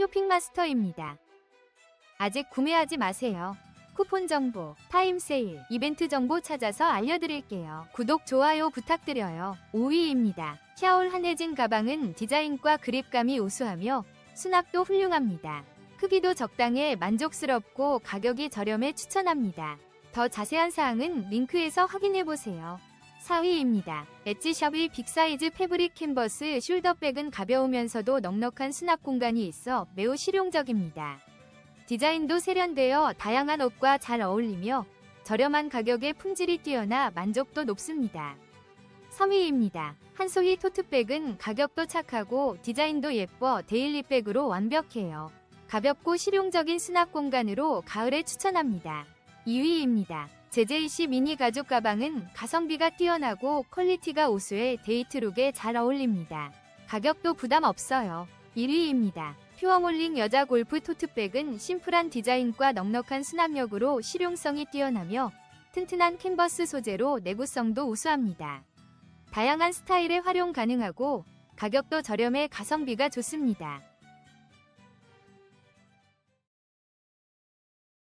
쇼핑마스터입니다. 아직 구매하지 마세요. 쿠폰 정보, 타임 세일, 이벤트 정보 찾아서 알려드릴게요. 구독, 좋아요 부탁드려요. 5위입니다. 샤올 한혜진 가방은 디자인과 그립감이 우수하며 수납도 훌륭합니다. 크기도 적당해 만족스럽고 가격이 저렴해 추천합니다. 더 자세한 사항은 링크에서 확인해보세요. 4위입니다. 엣지샵의 빅사이즈 패브릭 캔버스 숄더백은 가벼우면서도 넉넉한 수납 공간이 있어 매우 실용적입니다. 디자인도 세련되어 다양한 옷과 잘 어울리며 저렴한 가격에 품질이 뛰어나 만족도 높습니다. 3위입니다. 한소희 토트백은 가격도 착하고 디자인도 예뻐 데일리백으로 완벽해요. 가볍고 실용적인 수납 공간으로 가을에 추천합니다. 2위입니다. JJC 미니 가죽 가방은 가성비가 뛰어나고 퀄리티가 우수해 데이트룩에 잘 어울립니다. 가격도 부담 없어요. 1위입니다. 퓨어몰링 여자 골프 토트백은 심플한 디자인과 넉넉한 수납력으로 실용성이 뛰어나며 튼튼한 캔버스 소재로 내구성도 우수합니다. 다양한 스타일에 활용 가능하고 가격도 저렴해 가성비가 좋습니다.